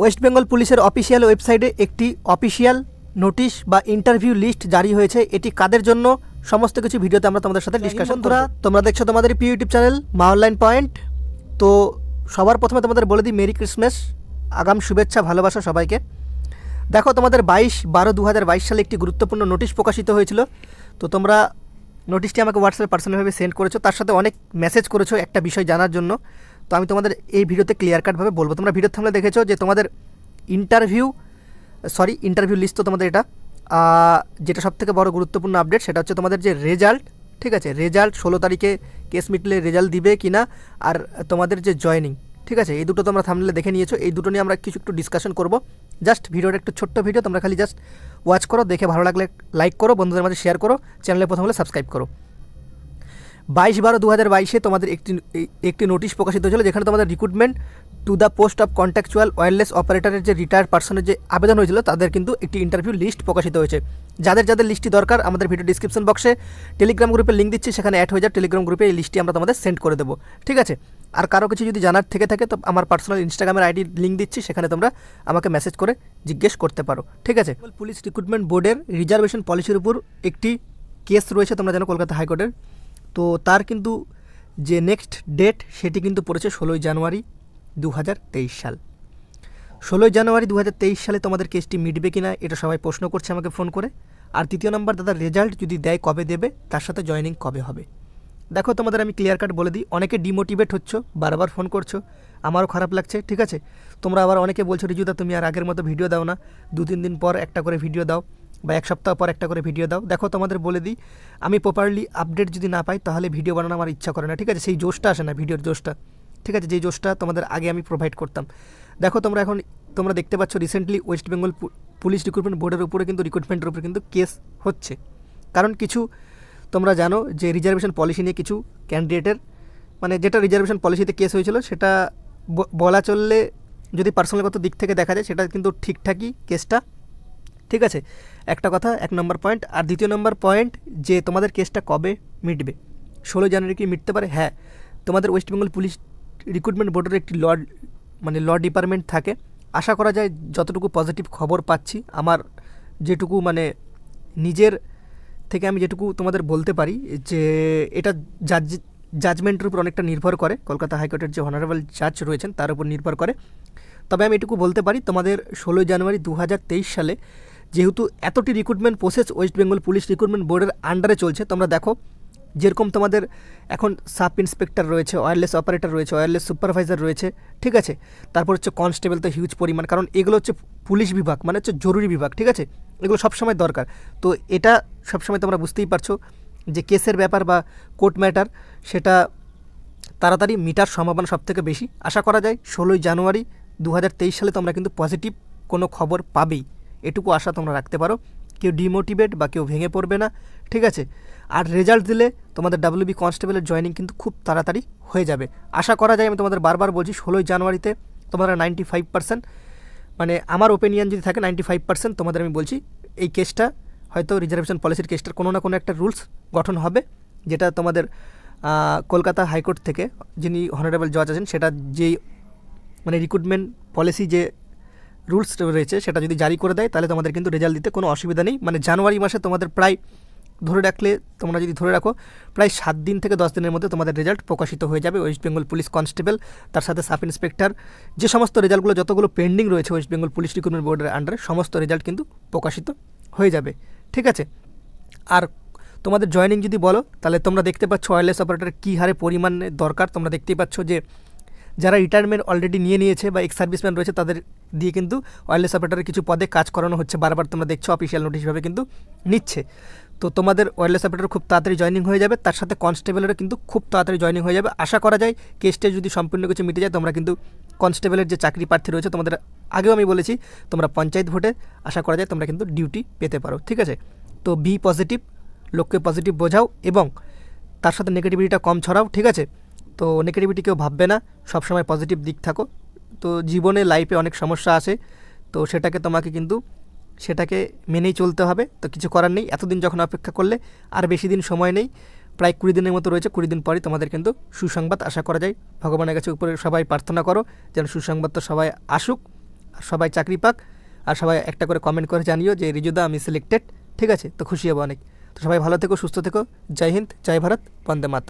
West Bengal পুলিশের official ওয়েবসাইটে একটি অফিসিয়াল নোটিশ বা ইন্টারভিউ লিস্ট জারি হয়েছে। এটি কাদের জন্য? সমস্ত কিছু ভিডিওতে আমরা তোমাদের সাথে ডিসকাশন বন্ধুরা তোমরা দেখছ তোমাদের প্রিয় YouTube channel Maa online point. তো সবার প্রথমে তোমাদের বলে দিই মেরি ক্রিসমাস আগাম শুভেচ্ছা ভালোবাসা সবাইকে। দেখো তোমাদের বাইশ বারো দু হাজার বাইশ সালে একটি গুরুত্বপূর্ণ নোটিশ প্রকাশিত হয়েছিল। তো তোমরা নোটিশটি আমাকে হোয়াটসঅ্যাপে পার্সোনালভাবে সেন্ড করেছ। তার সাথে অনেক মেসেজ করেছ একটা বিষয় জানার জন্য। তো আমি তোমাদের এই ভিডিওতে ক্লিয়ার কাটভাবে বলব। তোমরা ভিডিওর থামলে দেখেছ যে তোমাদের ইন্টারভিউ সরি ইন্টারভিউ লিস্ট তো তোমাদের এটা যেটা সব থেকে বড় গুরুত্বপূর্ণ আপডেট সেটা হচ্ছে তোমাদের যে রেজাল্ট ঠিক আছে? রেজাল্ট ষোলো তারিখে কেস মিটলে রেজাল্ট দিবে কি না আর তোমাদের যে জয়েনিং ঠিক আছে? এই দুটো তোমরা থামলে দেখে নিয়েছো। এই দুটো নিয়ে আমরা কিছু একটু ডিসকাশন করব। জাস্ট ভিডিওটা একটু ছোট্ট ভিডিও তোমরা খালি জাস্ট ওয়াচ করো, দেখে ভালো লাগলে লাইক করো, বন্ধুদের মাঝে শেয়ার করো চ্যানেলে প্রথম হলে সাবস্ক্রাইব করো। বাইশ বারো দু হাজার বাইশে তোমাদের একটি একটি নোটিশ প্রকাশিত হয়েছিল যেখানে তোমাদের recruitment to the post of contractual wireless অপারেটরের যে রিটায়ার্ড পার্সনের যে আবেদন হয়েছিল, তাদের কিন্তু একটি ইন্টারভিউ লিস্ট প্রকাশিত হয়েছে। যাদের যাদের লিস্টটি দরকার, আমাদের ভিডিও ডিসক্রিপশন বক্সে টেলিগ্রাম গ্রুপে লিঙ্ক দিচ্ছি, সেখানে অ্যাড হয়ে যায় টেলিগ্রাম গ্রুপে এই লিস্টটি আমরা তোমাদের সেন্ড করে দেবো। ঠিক আছে? আর কারও কিছু যদি জানার থেকে থাকে, তো আমার পার্সোনাল ইনস্টাগ্রামের আইডি লিঙ্ক দিচ্ছি, সেখানে তোমরা আমাকে মেসেজ করে জিজ্ঞেস করতে পারো। ঠিক আছে? পুলিশ রিক্রুটমেন্ট বোর্ডের রিজার্ভেশন পলিসির উপর একটি কেস রয়েছে, তোমরা জানো কলকাতা হাইকোর্টের। তো তার কিন্তু যে নেক্সট ডেট সেটি কিন্তু পড়েছে ষোলোই জানুয়ারি দু হাজার তেইশ সাল। ষোলোই জানুয়ারি দু হাজার তেইশ সালে তোমাদের কেসটি মিটবে কিনা, এটা সবাই প্রশ্ন করছে আমাকে ফোন করে। আর তৃতীয় নম্বর দাদা রেজাল্ট যদি দেয় কবে দেবে, তার সাথে জয়েনিং কবে হবে? দেখো তোমাদের আমি ক্লিয়ার কাট বলে দিই, অনেকে ডিমোটিভেট হচ্ছ, বারবার ফোন করছ, আমারও খারাপ লাগছে, ঠিক আছে? তোমরা আবার অনেকে বলছো, রিজুদা, তুমি আর আগের মতো ভিডিও দাও না দু তিন দিন পর একটা করে ভিডিও দাও। বা এক সপ্তাহ পর একটা করে ভিডিও দাও। দেখো তোমাদের বলে দিই, আমি প্রপারলি আপডেট যদি না পাই, তাহলে ভিডিও বানানো আমার ইচ্ছা করে না, ঠিক আছে? সেই জোশটা আসে না ভিডিওর জোশটা। ঠিক আছে? যেই জোশটা তোমাদের আগে আমি প্রোভাইড করতাম। দেখো, তোমরা এখন, তোমরা দেখতে পাচ্ছ recently West Bengal police recruitment বোর্ডের উপরে কিন্তু রিক্রুটমেন্টের উপরে কিন্তু কেস হচ্ছে। কারণ কিছু, তোমরা জানো যে রিজার্ভেশন পলিসি নিয়ে কিছু ক্যান্ডিডেটের মানে যেটা রিজার্ভেশন পলিসিতে কেস হয়েছিল, সেটা বলা চললে যদি পার্সোনালগত দিক থেকে দেখা যায়, সেটা কিন্তু ঠিকঠাকই কেসটা ঠিক আছে? একটা কথা, এক নম্বর পয়েন্ট আর দ্বিতীয় নম্বর পয়েন্ট যে তোমাদের কেসটা কবে মিটবে? ষোলো জানুয়ারি কি মিটতে পারে? হ্যাঁ। তোমাদের ওয়েস্ট বেঙ্গল পুলিশ রিক্রুটমেন্ট বোর্ডের একটি ল মানে ল ডিপার্টমেন্ট থাকে। আশা করা যায় যতটুকু পজিটিভ খবর পাচ্ছি, আমার যেটুকু মানে নিজের থেকে আমি যেটুকু তোমাদের বলতে পারি, যে এটা জাজ জাজমেন্টের উপর অনেকটা নির্ভর করে। কলকাতা হাইকোর্টের যে অনারেবল জাজ রয়েছেন, তার উপর নির্ভর করে। তবে আমি এটুকু বলতে পারি, তোমাদের ষোলোই জানুয়ারি দু হাজার তেইশ সালে যেহেতু এতটি recruitment process West Bengal police recruitment বোর্ডের আন্ডারে চলছে। তোমরা দেখো, যেরকম তোমাদের এখন সাব ইন্সপেক্টর রয়েছে ওয়্যারলেস অপারেটর রয়েছে ওয়্যারলেস সুপারভাইজার রয়েছে, ঠিক আছে? তারপর হচ্ছে কনস্টেবল তো হিউজ পরিমাণ, কারণ এগুলো হচ্ছে পুলিশ বিভাগ মানে হচ্ছে জরুরি বিভাগ, ঠিক আছে? এগুলো সবসময় দরকার। তো এটা সবসময় তোমরা বুঝতেই পারছ যে কেসের ব্যাপার বা কোর্ট ম্যাটার সেটা তাড়াতাড়ি মিটার সম্ভাবনা সব থেকে বেশি। আশা করা যায়, ষোলোই জানুয়ারি দু হাজার তেইশ সালে তোমরা কিন্তু পজিটিভ কোনো খবর পাবেই। এটুকু আশা তোমরা রাখতে পারো। কেউ ডিমোটিভেট বা কেউ ভেঙে পড়বে না, ঠিক আছে? আর রেজাল্ট দিলে তোমাদের ডাব্লিউবি কনস্টেবলের জয়েনিং কিন্তু খুব তাড়াতাড়ি হয়ে যাবে। আশা করা যায়, আমি তোমাদের বারবার বলছি, ষোলোই জানুয়ারিতে তোমরা নাইনটি ফাইভ পার্সেন্ট মানে আমার ওপিনিয়ন যদি থাকে নাইনটি ফাইভ পার্সেন্ট তোমাদের আমি বলছি, এই কেসটা হয়তো রিজার্ভেশন পলিসির কেসটার কোনো না কোনো একটা রুলস গঠন হবে, যেটা তোমাদের কলকাতা হাইকোর্ট থেকে যিনি হনারেবল জজ আছেন, সেটা যেই মানে রিক্রুটমেন্ট পলিসি যে রুলস রয়েছে, সেটা যদি জারি করে দেয়, তাহলে তোমাদের কিন্তু রেজাল্ট দিতে কোনো অসুবিধা নেই। মানে জানুয়ারি মাসে তোমাদের প্রায়, ধরে রাখলে, তোমরা যদি ধরে রাখো, প্রায় সাত দিন থেকে দশ দিনের মধ্যে তোমাদের রেজাল্ট প্রকাশিত হয়ে যাবে ওয়েস্ট বেঙ্গল পুলিশ কনস্টেবল তার সাথে সাব ইন্সপেক্টর যে সমস্ত রেজাল্টগুলো, যতগুলো পেন্ডিং রয়েছে ওয়েস্ট বেঙ্গল পুলিশ রিক্রুটমেন্ট বোর্ডের আন্ডারে সমস্ত রেজাল্ট কিন্তু প্রকাশিত হয়ে যাবে। ঠিক আছে? আর তোমাদের জয়েনিং যদি বলো, তাহলে তোমরা দেখতে পাচ্ছ ওয়্যারলেস অপারেটর কী হারে পরিমাণে দরকার। তোমরা দেখতেই পাচ্ছ যে যারা রিটায়ারমেন্ট অলরেডি নিয়ে নিয়েছে বা এক্স সার্ভিসম্যান রয়েছে, তাদের দিয়ে কিন্তু ওয়্যারলেস অপারেটরের কিছু পদে কাজ করানো হচ্ছে। বারবার তোমরা দেখছ অফিসিয়াল নোটিশভাবে কিন্তু নিচ্ছে। তো তোমাদের ওয়্যারলেস অপারেটর খুব তাড়াতাড়ি জয়েনিং হয়ে যাবে। তার সাথে কনস্টেবলেরও কিন্তু খুব তাড়াতাড়ি জয়েনিং হয়ে যাবে। আশা করা যায় কেসটা যদি সম্পূর্ণ কিছু মিটে যায়, তোমরা কিন্তু কনস্টেবলের যে চাকরি প্রার্থী রয়েছে, তোমাদের আগেও আমি বলেছি, তোমরা পঞ্চায়েত ভোটে, আশা করা যায় তোমরা কিন্তু ডিউটি পেতে পারো, ঠিক আছে? তো বি পজিটিভ লোককে পজিটিভ বোঝাও এবং তার সাথে নেগেটিভিটিটা কম ছড়াও, ঠিক আছে? তো নেগেটিভিটি কেউ ভাববে না, সবসময় পজিটিভ দিক থাকো। তো জীবনে লাইফে অনেক সমস্যা আসে তো সেটাকে তোমাকে কিন্তু, সেটাকে মেনেই চলতে হবে। তো কিছু করার নেই, এতদিন যখন অপেক্ষা করলে আর বেশি দিন সময় নেই, প্রায় কুড়ি দিনের মতো রয়েছে, কুড়ি দিন পরই তোমাদের কিন্তু সুসংবাদ আশা করা যায়। ভগবানের কাছে উপরে সবাই প্রার্থনা করো, যেন সুসংবাদ তো সবাই আসুক, আর সবাই চাকরি পাক, আর সবাই একটা করে কমেন্ট করে জানিও যে, রিজুদা, আমি সিলেক্টেড ঠিক আছে? তো খুশি হব অনেক। তো সবাই ভালো থেকো, সুস্থ থেকো। জয় হিন্দ, জয় ভারত, বন্দে মাত